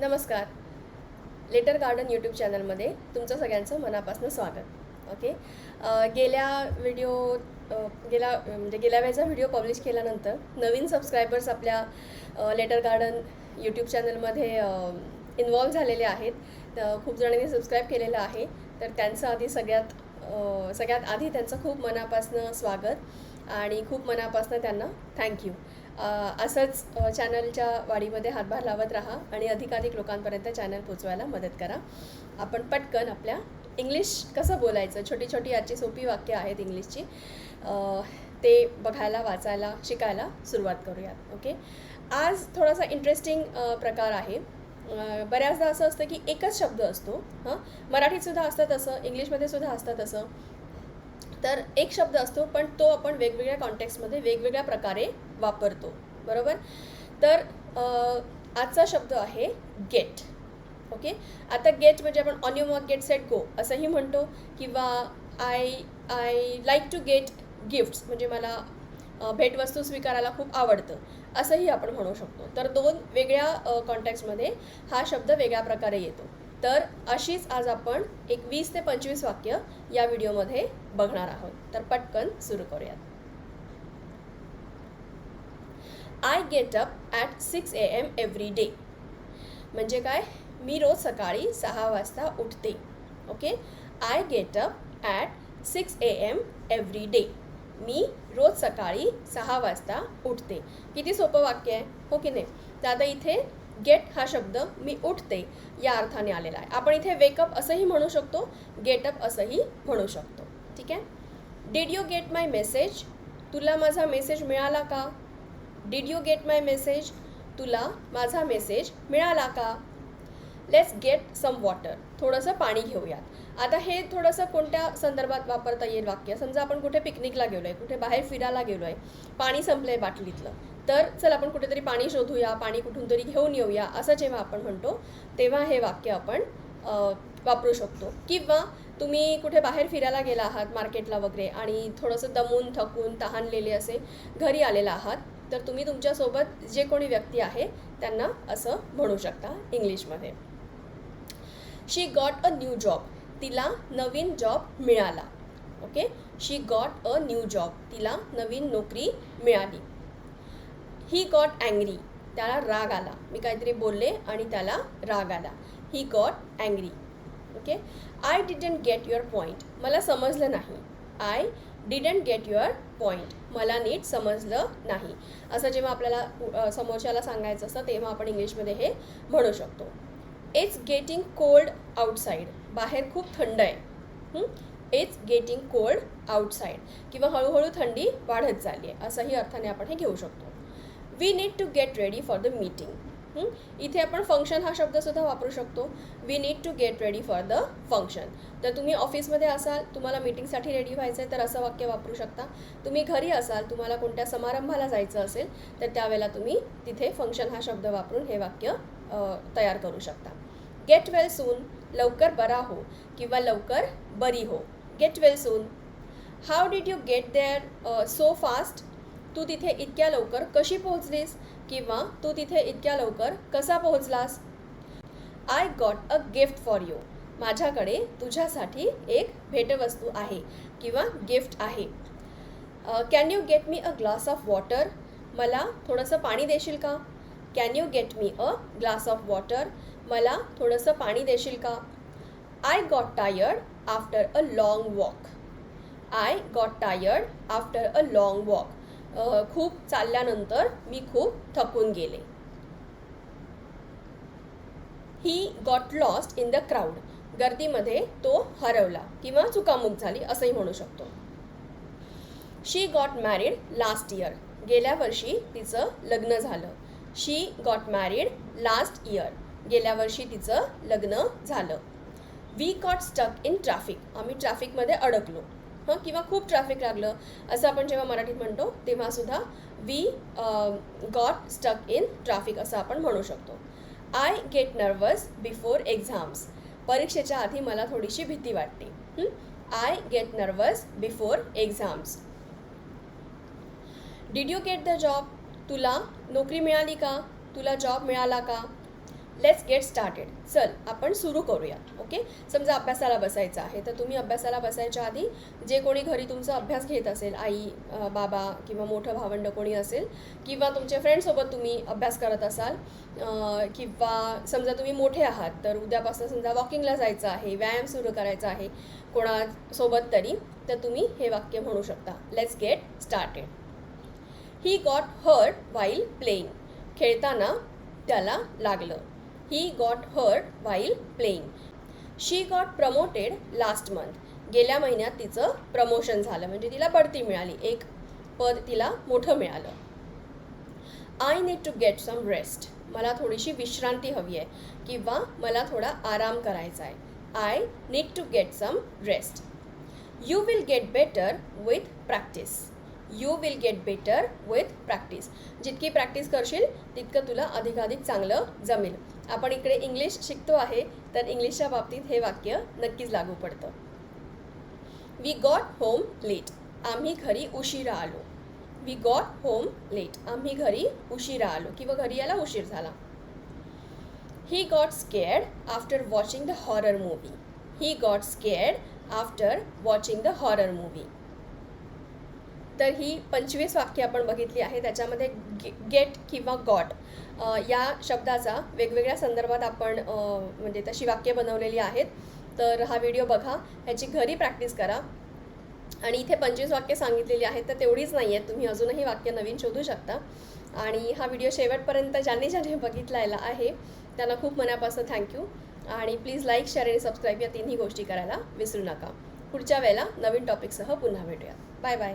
नमस्कार. Letter garden YouTube चॅनलमध्ये तुमचं सगळ्यांचं मनापासून स्वागत. ओके गेल्या व्हिडिओ गेल्या म्हणजे गेल्या वेळेचा व्हिडिओ पब्लिश केल्यानंतर नवीन सबस्क्रायबर्स आपल्या लेटर गार्डन यूट्यूब चॅनलमध्ये इन्वॉल्व्ह झालेले आहेत. तर खूप जणांनी सबस्क्राईब केलेलं आहे. तर त्यांचं आधी सगळ्यात सगळ्यात आधी त्यांचं खूप मनापासनं स्वागत आणि खूप मनापासनं त्यांना थँक्यू असंच चॅनलच्या वाढीमध्ये हातभार लावत राहा आणि अधिकाधिक लोकांपर्यंत चॅनल पोचवायला मदत करा. आपण पटकन आपल्या इंग्लिश कसं बोलायचं? छोटी छोटी आजची सोपी वाक्य आहेत इंग्लिशची. ते बघायला वाचायला शिकायला सुरुवात करूयात ओके? आज थोडासा इंटरेस्टिंग प्रकार आहे. बऱ्याचदा असं असतं की एकच शब्द असतो हां? मराठीतसुद्धा असतं तसं इंग्लिशमध्ये सुद्धा असतं तसं. तर एक शब्द असतो पण तो आपण वेगवेगळ्या कॉन्टेक्स्टमध्ये वेगवेगळ्या प्रकारे वापरतो. बरोबर? तर आजचा शब्द आहे गेट ओके आता गेट म्हणजे आपण on your mark get set go असंही म्हणतो किंवा I I like to get gifts म्हणजे मला भेटवस्तू स्वीकारायला खूप आवडतं असंही आपण म्हणू शकतो. तर दोन वेगळ्या कॉन्टॅक्समध्ये हा शब्द वेगळ्या प्रकारे येतो. तर अशीच आज आपण एक वीस ते पंचवीस वाक्य या व्हिडिओमध्ये बघणार आहोत. तर पटकन सुरू करूयात. I get up at six A M every day म्हणजे काय? मी रोज सकाळी सहा वाजता उठते. Okay I get up at six A M every day मी रोज सकाळी सहा वाजता उठते. किती सोपं वाक्य आहे? हो की नाही? तर आता इथे गेट हा शब्द मी उठते या अर्थाने आलेला आहे. आपण इथे वेकअप असंही म्हणू शकतो गेटअप असंही म्हणू शकतो. ठीक आहे? Did you get my message तुला माझा मेसेज मिळाला का? Did you get my message तुला माझा मेसेज मिळाला का? लेट्स गेट सम वॉटर थोडंसं पाणी घेऊयात. आता हे थोडंसं कोणत्या संदर्भात वापरता येईल वाक्य? समजा आपण कुठे पिकनिकला गेलो आहे कुठे बाहेर फिरायला गेलो आहे पाणी संपलं आहे बाटलीतलं. तर चल आपण कुठेतरी पाणी शोधूया पाणी कुठून तरी घेऊन येऊया असं जेव्हा आपण म्हणतो तेव्हा हे वाक्य आपण वापरू शकतो. किंवा तुम्ही कुठे बाहेर फिरायला गेला आहात मार्केटला वगैरे आणि थोडंसं दमून थकून तहानलेले असे घरी आलेला आहात तर तुम्ही तुमच्यासोबत जे कोणी व्यक्ती आहे त्यांना असं म्हणू शकता इंग्लिशमध्ये. She got a new job तिला नवीन जॉब मिळाला. Okay she got a new job तिला नवीन नोकरी मिळाली. ही गॉट अँग्री त्याला राग आला. मी काहीतरी बोलले आणि त्याला राग आला. He got angry okay I didn't get your point मला समजलं नाही. I didn't get your point मला नीट समजलं नाही. असं जेव्हा आपल्याला समोरच्याला सांगायचं असतं तेव्हा आपण इंग्लिशमध्ये हे म्हणू शकतो. इट्स गेटिंग कोल्ड आउटसाईड बाहेर खूप थंड आहे. इट्स गेटिंग कोल्ड आउटसाईड किंवा हळूहळू थंडी वाढत चालली आहे. असंही अर्थाने आपण हे घेऊ शकतो. We need to get ready for the meeting इथे आपण फंक्शन हा शब्दसुद्धा वापरू शकतो. We need to get ready for the function तर तुम्ही ऑफिसमध्ये असाल तुम्हाला मीटिंगसाठी रेडी व्हायचं आहे तर असं वाक्य वापरू शकता. तुम्ही घरी असाल तुम्हाला कोणत्या समारंभाला जायचं असेल तर त्यावेळेला तुम्ही तिथे फंक्शन हा शब्द वापरून हे वाक्य तयार करू शकता. गेट वेल सून लवकर बरा हो किंवा लवकर बरी हो. Get well soon how did you get there so fast तू तिथे इतक्या लवकर कशी पोहोचलीस? किंवा तू तिथे इतक्या लवकर कसा पोहोचलास? I got a gift for you माझ्याकडे तुझ्यासाठी एक भेटवस्तू आहे किंवा गिफ्ट आहे. Can you get me a glass of water मला थोडंसं पाणी देशील का? Can you get me a glass of water मला थोडंसं पाणी देशील का? I got tired after a long walk I got tired after a long walk खूप चालल्यानंतर मी खूप थकून गेले. He got lost in the crowd गर्दीमध्ये तो हरवला किंवा चुकामुक झाली असंही म्हणू शकतो. She got married last year गेल्या वर्षी तिचं लग्न झालं. She got married last year गेल्या वर्षी तिचं लग्न झालं. We got stuck in traffic आम्ही ट्रॅफिकमध्ये अडकलो. हं किंवा खूप ट्रॅफिक लागलं असं आपण जेव्हा मराठीत म्हणतो तेव्हासुद्धा we got stuck in traffic असं आपण म्हणू शकतो. I get nervous before exams परीक्षेच्या आधी मला थोडीशी भीती वाटते. I get nervous before exams did you get the job तुला नोकरी मिळाली का? तुला जॉब मिळाला का? लेट्स गेट स्टार्टेड चल आपण सुरू करूया ओके समजा अभ्यासाला बसायचं आहे तर तुम्ही अभ्यासाला बसायच्या आधी जे कोणी घरी तुमचा अभ्यास घेत असेल आई बाबा किंवा मोठं भावंड कोणी असेल किंवा तुमच्या फ्रेंडसोबत तुम्ही अभ्यास करत असाल किंवा समजा तुम्ही मोठे आहात तर उद्यापासून समजा वॉकिंगला जायचं आहे व्यायाम सुरू करायचा आहे कोणासोबत तरी तर तुम्ही हे वाक्य म्हणू शकता. Let's get started he got hurt while playing खेळताना त्याला लागलं. He got hurt while playing she got promoted last month गेल्या महिन्यात तिचं प्रमोशन झालं. म्हणजे तिला बढती मिळाली. एक पद तिला मोठं मिळालं. I need to get some rest मला थोडीशी विश्रांती हवी आहे. किंवा मला थोडा आराम करायचा आहे. I need to get some rest you will get better with practice you will get better with practice जितकी प्रॅक्टिस करशील तितकं तुला अधिकाधिक चांगलं जमेल. आपण इकडे इंग्लिश शिकतो आहे तर इंग्लिशच्या बाबतीत हे वाक्य नक्कीच लागू पडतं. वी गॉट होम लेट आम्ही घरी उशिरा आलो. वी गॉट होम लेट आम्ही घरी उशिरा आलो किंवा घरी यायला उशीर झाला. He got scared after watching the horror movie he got scared after watching the horror movie तर ही पंचवीस वाक्य आपण बघितली आहे त्याच्यामध्ये गेट किंवा गॉट या शब्दाचा वेगवेगळ्या संदर्भात आपण म्हणजे तशी वाक्य बनवलेली आहेत. तर हा व्हिडिओ बघा ह्याची घरी प्रॅक्टिस करा. आणि इथे पंचवीस वाक्य सांगितलेली आहेत तर तेवढीच नाही आहेत. तुम्ही अजूनही वाक्य नवीन शोधू शकता. आणि हा व्हिडिओ शेवटपर्यंत ज्यांनी ज्याने बघितलेला आहे त्यांना खूप मनापासून थँक्यू आणि प्लीज लाईक शेअर आणि सबस्क्राईब या तिन्ही गोष्टी करायला विसरू नका. पुढच्या वेळेला नवीन टॉपिकसह पुन्हा भेटूया. Bye bye